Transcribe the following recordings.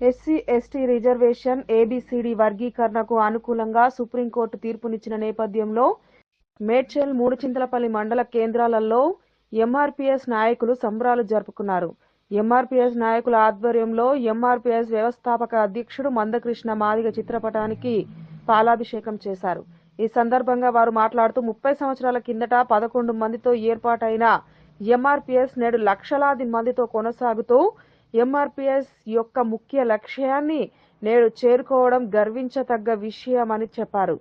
SC ST reservation A B C D వర్గీకరణకు అనుకూలంగా supreme court తీర్పునిచ్చిన నేపథ్యంలో మేడ్చల్ మూడుచింతలపల్లి మండల కేంద్రాలలో ఎంఆర్పీఎస్ నాయకులు సంబరాలు జరుపుకున్నారు. ఎంఆర్పీఎస్ నాయకుల ఆధ్వర్యంలో ఎంఆర్పీఎస్ వ్యవస్థాపక అధ్యక్షుడు మందకృష్ణ మాదిగ చిత్రపటానికి పాలాభిషేకం చేశారు. ఈ సందర్భంగా వారు మాట్లాడుతూ ముప్పై సంవత్సరాల కిందట పదకొండు మందితో ఏర్పాటైన ఎంఆర్పీఎస్ నేడు లక్షలాది మందితో కొనసాగుతూ ఎంఆర్పీఎస్ యొక్క ముఖ్య లక్ష్యాన్ని నేడు చేరుకోవడం గర్వించతగ్గ విషయమని చెప్పారు.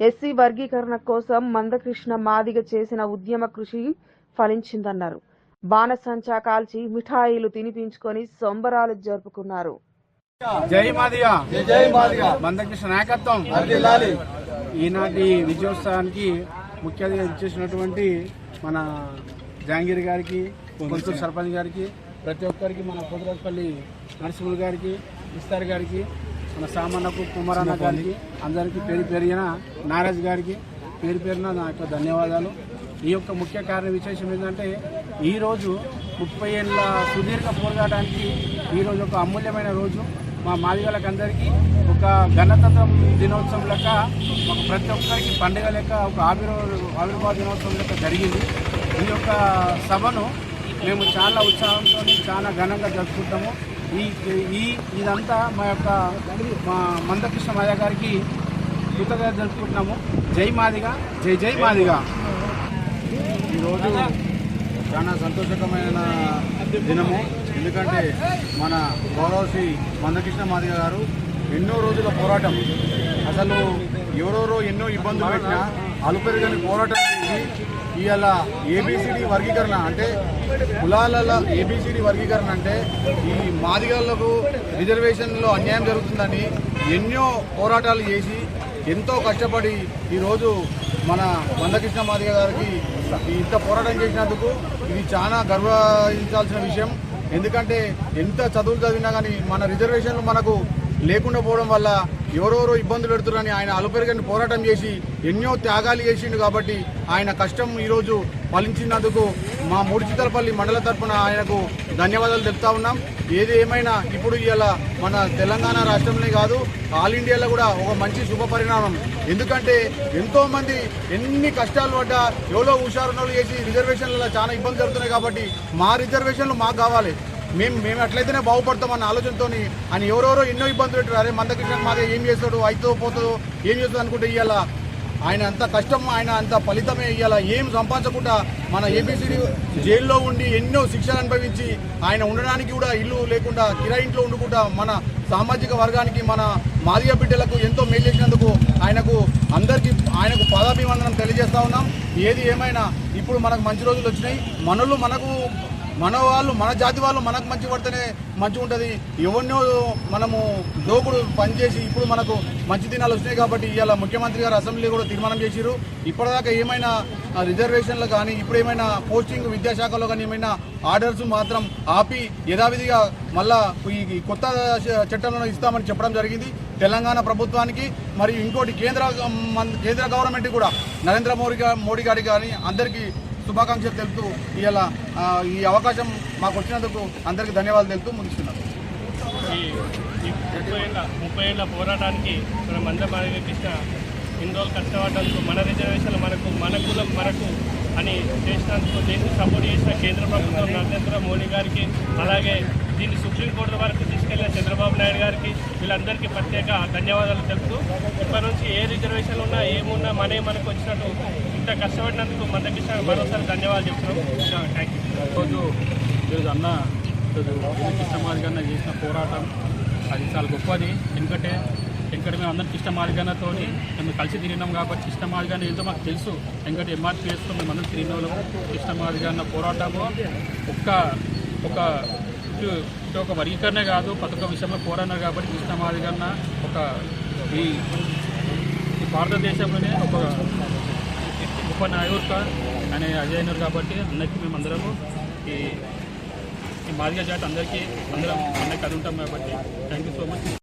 ఎస్సీ వర్గీకరణ కోసం మందకృష్ణ మాదిగ చేసిన ఉద్యమ కృషి ఫలించిందన్నారు. బాణసంచా కాల్చి మిఠాయిలు తినిపించుకొని సంబరాలు జరుపుకున్నారు. జై మాదిగా. జై జై మాదిగా. మందకృష్ణ నాయకత్వం. ఈనాటి విజయోత్సవానికి ముఖ్య అతిథిగా ఇచ్చేసినటువంటి మన జహాంగీర్ గారికి కొంతూరు సర్పంచ్ గారికి ప్రతి ఒక్కరికి మన కుదరపల్లి నరసింహులు గారికి ఇస్తార్ గారికి మన సామన్నకు కుమారన్న గారికి అందరికీ పేరు పెరిగిన నారాజ్ గారికి పేరు పేరున నా యొక్క ధన్యవాదాలు. ఈ యొక్క ముఖ్య కారణ విశేషం ఏంటంటే ఈరోజు ముప్పై ఏళ్ళ సుదీర్ఘ పోరాటానికి ఈరోజు ఒక అమూల్యమైన రోజు. మా మాదిగలకు అందరికీ ఒక గణతంత్ర దినోత్సవం లెక్క ఒక ప్రతి ఒక్కరికి పండుగ లెక్క ఒక ఆవిర్భావ ఆవిర్భావ దినోత్సవం లెక్క జరిగింది. ఈ యొక్క సభను మేము చాలా ఉత్సాహంతో చాలా ఘనంగా జరుపుకుంటాము. ఈ ఈ ఇదంతా మా యొక్క మా మందకృష్ణ మాయ గారికి కృతజ్ఞత జరుపుకుంటున్నాము జై మాదిగా జై జై మాదిగా. ఈరోజు చాలా సంతోషకరమైన దినము. ఎందుకంటే మన గౌరవశ్రీ మందకృష్ణ మాదిగ గారు ఎన్నో రోజుల పోరాటం. అసలు ఎవరెవరో ఎన్నో ఇబ్బందులు పెట్టినా అలుపెరుగని పోరాటం చేసి ఇవాళ ఏబిసిడి వర్గీకరణ అంటే కులాలల ఏబిసిడి వర్గీకరణ అంటే ఈ మాదిగలకు రిజర్వేషన్లో అన్యాయం జరుగుతుందని ఎన్నో పోరాటాలు చేసి ఎంతో కష్టపడి ఈరోజు మన మందకృష్ణ మాదిగ గారికి ఇంత పోరాటం చేసినందుకు ఇది చాలా గర్వించాల్సిన విషయం. ఎందుకంటే ఎంత చదువులు చదివినా కానీ మన రిజర్వేషన్లు మనకు లేకుండా పోవడం వల్ల ఎవరెవరో ఇబ్బందులు పెడుతున్నారని ఆయన అలుపెరగని పోరాటం చేసి ఎన్నో త్యాగాలు చేసిండు కాబట్టి ఆయన కష్టం ఈరోజు ఫలించినందుకు మా మూడిచితలపల్లి మండల తరఫున ఆయనకు ధన్యవాదాలు చెప్తా ఉన్నాం. ఏది ఏమైనా ఇప్పుడు ఇలా మన తెలంగాణ రాష్ట్రంలో కాదు ఆల్ ఇండియాలో కూడా ఒక మంచి శుభ పరిణామం. ఎందుకంటే ఎంతోమంది ఎన్ని కష్టాలు పడ్డా ఎవరో హుషారు చేసి రిజర్వేషన్లలో చాలా ఇబ్బంది జరుగుతున్నాయి కాబట్టి మా రిజర్వేషన్లు మాకు కావాలి. మేము మేము ఎట్లయితేనే బాగుపడతామన్న ఆలోచనతో ఆయన ఎవరెవరో ఎన్నో ఇబ్బందులు పెట్టారు. అరే మందకృష్ణ మాదే ఏం చేస్తాడు? అయితో పోతుందో ఏం చేస్తుంది అనుకుంటే ఇవాళ ఆయన అంత కష్టం ఆయన అంత ఫలితమే ఇవాళ ఏం సంపాదించకుండా మన ఏపీసీ జైల్లో ఉండి ఎన్నో శిక్షలు అనుభవించి ఆయన ఉండడానికి కూడా ఇల్లు లేకుండా కిరాయి ఇంట్లో ఉండకుండా మన సామాజిక వర్గానికి మన మాదిగ బిడ్డలకు ఎంతో మేలు చేసినందుకు ఆయనకు అందరికీ ఆయనకు పాదాభివందనం తెలియజేస్తా ఉన్నాం. ఏది ఏమైనా ఇప్పుడు మనకు మంచి రోజులు వచ్చినాయి. మనలు మనకు మన వాళ్ళు మన జాతి వాళ్ళు మనకు మంచి పడితేనే మంచిగా ఉంటుంది. ఎవరినో మనము లోకుడు పనిచేసి ఇప్పుడు మనకు మంచి దినాలు వస్తున్నాయి కాబట్టి ఇవాళ ముఖ్యమంత్రి గారు అసెంబ్లీ కూడా తీర్మానం చేసిరు ఇప్పటిదాకా ఏమైనా రిజర్వేషన్లు కానీ ఇప్పుడు ఏమైనా పోస్టింగ్ విద్యాశాఖలో కానీ ఏమైనా ఆర్డర్స్ మాత్రం ఆపి యథావిధిగా మళ్ళా ఈ కొత్త చట్టంలో ఇస్తామని చెప్పడం జరిగింది. తెలంగాణ ప్రభుత్వానికి మరియు ఇంకోటి కేంద్ర కేంద్ర గవర్నమెంట్ కూడా నరేంద్ర మోడీ మోడీ గారికి కానీ అందరికీ శుభాకాంక్షలు తెలుపుతూ ఇవాళ ఈ అవకాశం మాకు వచ్చినందుకు అందరికీ ధన్యవాదాలు తెలుపుతూ ముగిస్తున్నాను. ఈ ముప్పై ఏళ్ళ ముప్పై ఏళ్ళ పోరాటానికి మన అందరం కృష్ణ ఇన్ని రోజులు కష్టపడ్డందుకు మన రిజర్వేషన్లు మనకు మన కులం మనకు అని చేసినందుకు దేశం సపోర్ట్ చేసిన కేంద్ర ప్రభుత్వం నరేంద్ర మోడీ గారికి అలాగే దీన్ని సుప్రీంకోర్టు వరకు తీసుకెళ్ళిన చంద్రబాబు నాయుడు గారికి వీళ్ళందరికీ ప్రత్యేక ధన్యవాదాలు తెలుపుతూ ఇప్పటి నుంచి ఏ రిజర్వేషన్ ఉన్నా ఏమున్నా మనే మనకు వచ్చినట్టు ఇంత కష్టపడినందుకు మందకృష్ణ మరోసారి ధన్యవాదాలు చెప్తున్నాం. థ్యాంక్ యూ ఈరోజు ఈరోజు అన్న కృష్ణమాదిగన్న చేసిన పోరాటం అది చాలా గొప్పది. ఎందుకంటే ఎందుకంటే మేము అందరం కృష్ణమాదిగన్నతో మేము కలిసి తిరిగినాం కాబట్టి కృష్ణమాదిగన్న ఏంటో మాకు తెలుసు. ఎందుకంటే ఎంఆర్పీఎస్తో మేము అందరం తిరిగిన. వాళ్ళం కృష్ణమాదిగన్న పోరాటము ఒక్క ఒక ప్రాజెక్టు ఇటు ఒక వర్గీకరణ కాదు పథకం విషయంలో పోరాడినారు కాబట్టి కృష్ణమాదిగన్న ఒక ఈ భారతదేశంలోనే ఒక గొప్ప నాయకుడు అనే అజయనర్ కాబట్టి అందరికీ మేము అందరము ఈ ఈ మాదిగా జాతి అందరికీ అందరం అందరికీ అది ఉంటాం కాబట్టి థ్యాంక్ యూ సో మచ్